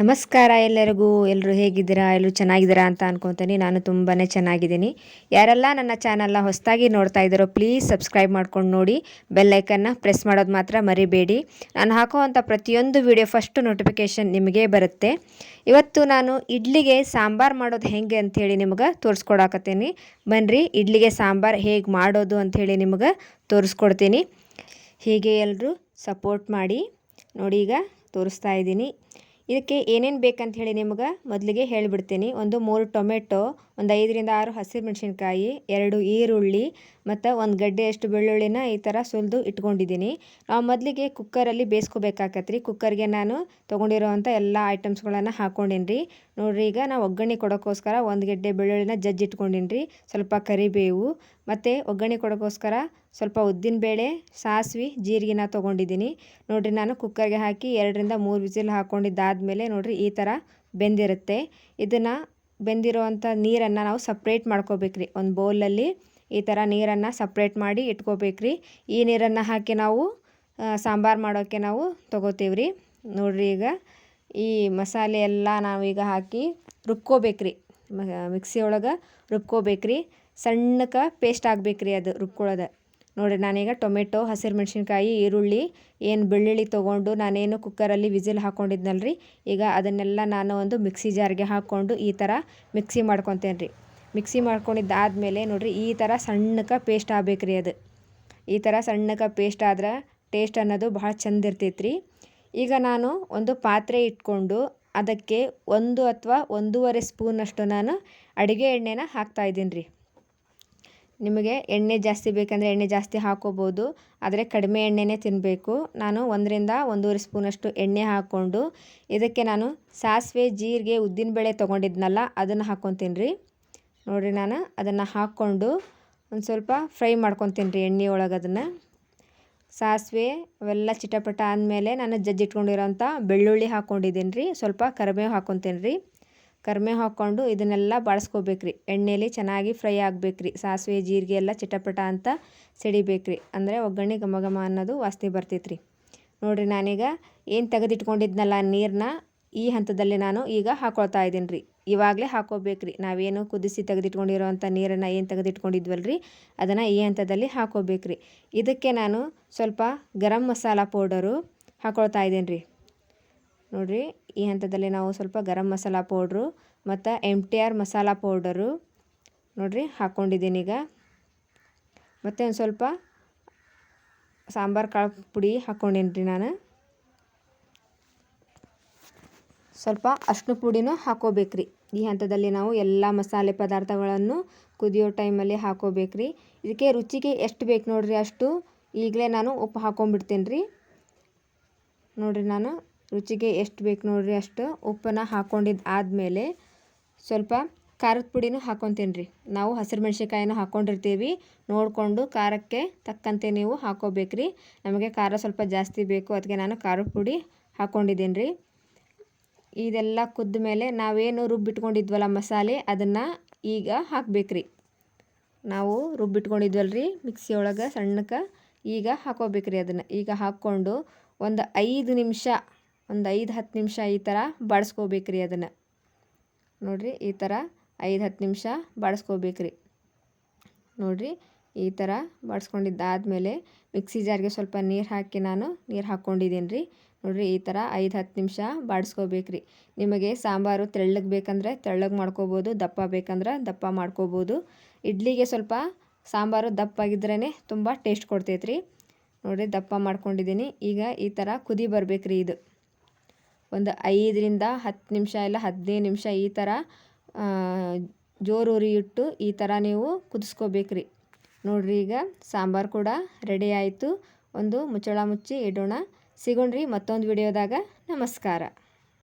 ನಮಸ್ಕಾರ ಎಲ್ಲರಿಗೂ. ಎಲ್ಲರೂ ಹೇಗಿದ್ದೀರಾ? ಎಲ್ಲರೂ ಚೆನ್ನಾಗಿದ್ದೀರಾ ಅಂತ ಅನ್ಕೊತೀನಿ. ನಾನು ತುಂಬಾ ಚೆನ್ನಾಗಿದ್ದೀನಿ. ಯಾರೆಲ್ಲ ನನ್ನ ಚಾನಲ್ನ ಹೊಸದಾಗಿ ನೋಡ್ತಾ ಇದ್ದಾರೋ, ಪ್ಲೀಸ್ ಸಬ್ಸ್ಕ್ರೈಬ್ ಮಾಡ್ಕೊಂಡು ನೋಡಿ. ಬೆಲ್ಲೈಕನ್ನ ಪ್ರೆಸ್ ಮಾಡೋದು ಮಾತ್ರ ಮರಿಬೇಡಿ. ನಾನು ಹಾಕುವಂಥ ಪ್ರತಿಯೊಂದು ವಿಡಿಯೋ ಫಸ್ಟ್ ನೋಟಿಫಿಕೇಷನ್ ನಿಮಗೆ ಬರುತ್ತೆ. ಇವತ್ತು ನಾನು ಇಡ್ಲಿಗೆ ಸಾಂಬಾರು ಮಾಡೋದು ಹೆಂಗೆ ಅಂಥೇಳಿ ನಿಮಗೆ ತೋರಿಸ್ಕೊಡಾಕತ್ತೀನಿ. ಬನ್ನಿರಿ ಇಡ್ಲಿಗೆ ಸಾಂಬಾರು ಹೇಗೆ ಮಾಡೋದು ಅಂಥೇಳಿ ನಿಮಗೆ ತೋರಿಸ್ಕೊಡ್ತೀನಿ. ಹೀಗೆ ಎಲ್ಲರೂ ಸಪೋರ್ಟ್ ಮಾಡಿ. ನೋಡಿ ಈಗ ತೋರಿಸ್ತಾ ಇದ್ದೀನಿ. ಇದಕ್ಕೆ ಏನೇನು ಬೇಕಂತ ಹೇಳಿ ನಿಮಗೆ ಮೊದಲಿಗೆ ಹೇಳಿಬಿಡ್ತೀನಿ. ಒಂದು ಮೂರು ಟೊಮೆಟೊ, ಒಂದು ಐದರಿಂದ ಆರು ಹಸಿರು ಮೆಣಸಿನ್ಕಾಯಿ, ಎರಡು ಈರುಳ್ಳಿ, ಮತ್ತು ಒಂದು ಗಡ್ಡೆಯಷ್ಟು ಬೆಳ್ಳುಳ್ಳಿನ ಈ ಥರ ಸುಲಿದು ಇಟ್ಕೊಂಡಿದ್ದೀನಿ. ನಾವು ಮೊದಲಿಗೆ ಕುಕ್ಕರಲ್ಲಿ ಬೇಯಿಸ್ಕೋಬೇಕಾಕತ್ರಿ. ಕುಕ್ಕರ್ಗೆ ನಾನು ತೊಗೊಂಡಿರೋವಂಥ ಎಲ್ಲ ಐಟಮ್ಸ್ಗಳನ್ನು ಹಾಕ್ಕೊಂಡೀನಿ ರೀ ನೋಡಿರಿ, ಈಗ ನಾವು ಒಗ್ಗರಣೆ ಕೊಡೋಕ್ಕೋಸ್ಕರ ಒಂದು ಗೆಡ್ಡೆ ಬೆಳ್ಳುಳ್ಳಿನ ಜಜ್ಜಿ ಇಟ್ಕೊಂಡಿನಿ ರೀ ಸ್ವಲ್ಪ ಕರಿಬೇವು, ಮತ್ತು ಒಗ್ಗರಣೆ ಕೊಡೋಕ್ಕೋಸ್ಕರ ಸ್ವಲ್ಪ ಉದ್ದಿನಬೇಳೆ ಸಾಸಿವೆ, ಜೀರಿಗೆನ ತೊಗೊಂಡಿದ್ದೀನಿ. ನೋಡಿರಿ, ನಾನು ಕುಕ್ಕರ್ಗೆ ಹಾಕಿ ಎರಡರಿಂದ ಮೂರು ವಿಸಿಲ್ ಹಾಕ್ಕೊಂಡಿದ್ದಾದಮೇಲೆ ನೋಡಿರಿ, ಈ ಥರ ಬೆಂದಿರುತ್ತೆ. ಇದನ್ನು ಬೆಂದಿರುವಂಥ ನೀರನ್ನು ನಾವು ಸಪ್ರೇಟ್ ಮಾಡ್ಕೋಬೇಕ್ರಿ. ಒಂದು ಬೌಲಲ್ಲಿ ಈ ಥರ ನೀರನ್ನು ಸಪ್ರೇಟ್ ಮಾಡಿ ಇಟ್ಕೋಬೇಕ್ರಿ. ಈ ನೀರನ್ನು ಹಾಕಿ ನಾವು ಸಾಂಬಾರು ಮಾಡೋಕ್ಕೆ ನಾವು ತೊಗೋತೀವಿ ರೀ ನೋಡಿರಿ, ಈಗ ಈ ಮಸಾಲೆ ಎಲ್ಲ ನಾವೀಗ ಹಾಕಿ ರುಬ್ಕೋಬೇಕ್ರಿ. ಮಿಕ್ಸಿ ಒಳಗೆ ರುಬ್ಕೋಬೇಕ್ರಿ. ಸಣ್ಣಕ್ಕೆ ಪೇಸ್ಟ್ ಆಗಬೇಕ್ರಿ ಅದು ರುಬ್ಕೊಳ್ಳೋದು. ನೋಡಿ, ನಾನೀಗ ಟೊಮೆಟೊ, ಹಸಿರು ಮೆಣಸಿನ್ಕಾಯಿ, ಈರುಳ್ಳಿ, ಏನು ಬೆಳ್ಳುಳ್ಳಿ ತೊಗೊಂಡು ನಾನೇನು ಕುಕ್ಕರಲ್ಲಿ ವಿಸಿಲ್ ಹಾಕ್ಕೊಂಡಿದ್ನಲ್ರಿ ಈಗ ಅದನ್ನೆಲ್ಲ ನಾನು ಒಂದು ಮಿಕ್ಸಿ ಜಾರ್ಗೆ ಹಾಕ್ಕೊಂಡು ಈ ಥರ ಮಿಕ್ಸಿ ಮಾಡ್ಕೊತೇನೆ ರೀ ಮಿಕ್ಸಿ ಮಾಡ್ಕೊಂಡಿದ್ದಾದಮೇಲೆ ನೋಡಿರಿ, ಈ ಥರ ಸಣ್ಣಕ್ಕೆ ಪೇಸ್ಟ್ ಆಗ್ಬೇಕ್ರಿ ಅದು. ಈ ಥರ ಸಣ್ಣಕ್ಕೆ ಪೇಸ್ಟ್ ಆದ್ರೆ ಟೇಸ್ಟ್ ಅನ್ನೋದು ಭಾಳ ಚಂದ ಇರ್ತೈತ್ರಿ. ಈಗ ನಾನು ಒಂದು ಪಾತ್ರೆ ಇಟ್ಕೊಂಡು ಅದಕ್ಕೆ ಒಂದು ಅಥವಾ ಒಂದೂವರೆ ಸ್ಪೂನಷ್ಟು ನಾನು ಅಡುಗೆ ಎಣ್ಣೆನ ಹಾಕ್ತಾಯಿದ್ದೀನಿ ರೀ ನಿಮಗೆ ಎಣ್ಣೆ ಜಾಸ್ತಿ ಬೇಕಂದರೆ ಎಣ್ಣೆ ಜಾಸ್ತಿ ಹಾಕೋಬೋದು, ಆದರೆ ಕಡಿಮೆ ಎಣ್ಣೆನೇ ತಿನ್ನಬೇಕು ನಾನು ಒಂದರಿಂದ ಒಂದೂವರೆ ಸ್ಪೂನಷ್ಟು ಎಣ್ಣೆ ಹಾಕ್ಕೊಂಡು, ಇದಕ್ಕೆ ನಾನು ಸಾಸಿವೆ, ಜೀರಿಗೆ ಉದ್ದಿನಬೇಳೆ ತೊಗೊಂಡಿದ್ನಲ್ಲ, ಅದನ್ನು ಹಾಕ್ಕೊತೀನಿ ರೀ ನೋಡಿರಿ ನಾನು, ಅದನ್ನು ಹಾಕ್ಕೊಂಡು ಒಂದು ಸ್ವಲ್ಪ ಫ್ರೈ ಮಾಡ್ಕೊತೀನಿ ರೀ ಎಣ್ಣೆ ಒಳಗೆ ಅದನ್ನು. ಸಾಸಿವೆ ಅವೆಲ್ಲ ಚಿಟಪಟ ಆದಮೇಲೆ ನಾನು ಜಜ್ಜಿಟ್ಕೊಂಡಿರೋಂಥ ಬೆಳ್ಳುಳ್ಳಿ ಹಾಕ್ಕೊಂಡಿದ್ದೀನಿ ರೀ, ಸ್ವಲ್ಪ ಕರಿಬೇವು ಹಾಕ್ಕೊತೀನಿ ರೀ. ಕರ್ಮೆ ಹಾಕ್ಕೊಂಡು ಇದನ್ನೆಲ್ಲ ರೀ ಎಣ್ಣೆಲಿ ಚೆನ್ನಾಗಿ ಫ್ರೈ ಆಗಬೇಕ್ರಿ. ಸಾಸಿವೆ, ಜೀರಿಗೆ ಎಲ್ಲ ಚಿಟಪಟ ಅಂತ ಸಿಡಿಬೇಕ್ರಿ. ಅಂದರೆ ಒಗ್ಗರಣೆ ಘಮ ಘಮ ಅನ್ನೋದು ವಾಸನೆ ಬರ್ತೈತ್ರಿ. ನೋಡಿರಿ ನಾನೀಗ ಏನು ತೆಗೆದಿಟ್ಕೊಂಡಿದ್ನಲ್ಲ ನೀರನ್ನ ಈ ಹಂತದಲ್ಲಿ ನಾನು ಈಗ ಹಾಕೊಳ್ತಾ ಇದ್ದೀನಿ ರೀ ಇವಾಗಲೇ ಹಾಕೋಬೇಕ್ರಿ. ನಾವೇನು ಕುದಿಸಿ ತೆಗೆದಿಟ್ಕೊಂಡಿರೋವಂಥ ನೀರನ್ನು ಏನು ತೆಗೆದಿಟ್ಕೊಂಡಿದ್ವಲ್ರಿ, ಅದನ್ನು ಈ ಹಂತದಲ್ಲಿ ಹಾಕೋಬೇಕ್ರಿ. ಇದಕ್ಕೆ ನಾನು ಸ್ವಲ್ಪ ಗರಂ ಮಸಾಲ ಪೌಡರು ಹಾಕೊಳ್ತಾ ಇದ್ದೀನಿ ರೀ ನೋಡಿರಿ, ಈ ಹಂತದಲ್ಲಿ ನಾವು ಸ್ವಲ್ಪ ಗರಂ ಮಸಾಲ ಪೌಡ್ರು ಮತ್ತು M T R masala powder ನೋಡಿರಿ ಹಾಕ್ಕೊಂಡಿದ್ದೀನಿ ಈಗ. ಮತ್ತು ಒಂದು ಸ್ವಲ್ಪ ಸಾಂಬಾರು ಕಾಳು ಪುಡಿ ಹಾಕ್ಕೊಂಡೀನಿ ನಾನು. ಸ್ವಲ್ಪ ಅಷ್ಟು ಪುಡಿನೂ ಹಾಕೋಬೇಕ್ರಿ. ಈ ಹಂತದಲ್ಲಿ ನಾವು ಎಲ್ಲ ಮಸಾಲೆ ಪದಾರ್ಥಗಳನ್ನು ಕುದಿಯೋ ಟೈಮಲ್ಲಿ ಹಾಕೋಬೇಕ್ರಿ. ಇದಕ್ಕೆ ರುಚಿಗೆ ಎಷ್ಟು ಬೇಕು ನೋಡಿರಿ ಅಷ್ಟು ಈಗಲೇ ನಾನು ಉಪ್ಪು ಹಾಕೊಂಡ್ಬಿಡ್ತೀನಿ ರೀ ನೋಡಿರಿ ನಾನು. ರುಚಿಗೆ ಎಷ್ಟು ಬೇಕು ನೋಡಿರಿ ಅಷ್ಟು ಉಪ್ಪನ್ನು ಹಾಕ್ಕೊಂಡಿದ್ದು ಆದಮೇಲೆ ಸ್ವಲ್ಪ ಖಾರದ ಪುಡಿನೂ ಹಾಕ್ಕೊತೀನಿ ರೀ ನಾವು ಹಸಿರು ಮೆಣ್ಸಿನ್ಕಾಯಿನೂ ಹಾಕ್ಕೊಂಡಿರ್ತೀವಿ ನೋಡಿಕೊಂಡು ಖಾರಕ್ಕೆ ತಕ್ಕಂತೆ ನೀವು ಹಾಕೋಬೇಕ್ರಿ. ನಮಗೆ ಖಾರ ಸ್ವಲ್ಪ ಜಾಸ್ತಿ ಬೇಕು ಅದಕ್ಕೆ ನಾನು ಖಾರದ ಪುಡಿ ಹಾಕ್ಕೊಂಡಿದ್ದೀನಿ ರೀ ಇದೆಲ್ಲ ಕುದ್ದ ಮೇಲೆ ನಾವೇನು ರುಬ್ಬಿಟ್ಕೊಂಡಿದ್ವಲ್ಲ ಮಸಾಲೆ, ಅದನ್ನು ಈಗ ಹಾಕಬೇಕ್ರಿ. ನಾವು ರುಬ್ಬಿಟ್ಕೊಂಡಿದ್ವಲ್ರಿ ಮಿಕ್ಸಿ ಒಳಗೆ ಸಣ್ಣಕ್ಕೆ ಈಗ ಹಾಕೋಬೇಕ್ರಿ ಅದನ್ನು. ಈಗ ಹಾಕ್ಕೊಂಡು ಒಂದು ಐದು ನಿಮಿಷ ಒಂದು ಐದು ಹತ್ತು ನಿಮಿಷ ಈ ಥರ ಬಾಡಿಸ್ಕೋಬೇಕ್ರಿ ಅದನ್ನು. ನೋಡಿರಿ, ಈ ಥರ ಐದು ಹತ್ತು ನಿಮಿಷ ಬಾಡಿಸ್ಕೋಬೇಕ್ರಿ. ನೋಡಿರಿ, ಈ ಥರ ಬಾಡಿಸ್ಕೊಂಡಿದ್ದಾದಮೇಲೆ ಮಿಕ್ಸಿ ಜಾರ್ಗೆ ಸ್ವಲ್ಪ ನೀರು ಹಾಕಿ ನಾನು ನೀರು ಹಾಕ್ಕೊಂಡಿದ್ದೀನಿ ರೀ ನೋಡಿರಿ, ಈ ಥರ ಐದು ಹತ್ತು ನಿಮಿಷ ಬಾಡಿಸ್ಕೋಬೇಕ್ರಿ. ನಿಮಗೆ ಸಾಂಬಾರು ತೆಳ್ಳಗೆ ಬೇಕಂದರೆ ತೆಳ್ಳಗೆ ಮಾಡ್ಕೋಬೋದು, ದಪ್ಪ ಬೇಕಂದ್ರೆ ದಪ್ಪ ಮಾಡ್ಕೋಬೋದು. ಇಡ್ಲಿಗೆ ಸ್ವಲ್ಪ ಸಾಂಬಾರು ದಪ್ಪಾಗಿದ್ರೇ ತುಂಬ ಟೇಸ್ಟ್ ಕೊಡ್ತೈತ್ರಿ. ನೋಡಿರಿ, ದಪ್ಪ ಮಾಡ್ಕೊಂಡಿದ್ದೀನಿ. ಈಗ ಈ ಥರ ಕುದಿ ಬರಬೇಕ್ರಿ ಇದು. ಒಂದು ಐದರಿಂದ ಹತ್ತು ನಿಮಿಷ ಇಲ್ಲ ಹದಿನೈದು ನಿಮಿಷ ಈ ಥರ ಜೋರು ಉರಿ ಇಟ್ಟು ಈ ಥರ ನೀವು ಕುದಿಸ್ಕೋಬೇಕ್ರಿ. ನೋಡ್ರಿ ಈಗ ಸಾಂಬಾರು ಕೂಡ ರೆಡಿ ಆಯಿತು. ಒಂದು ಮುಚ್ಚಳ ಮುಚ್ಚಿ ಇಡೋಣ. ಸಿಗೋಣ್ರಿ ಮತ್ತೊಂದು ವಿಡಿಯೋದಾಗ. ನಮಸ್ಕಾರ.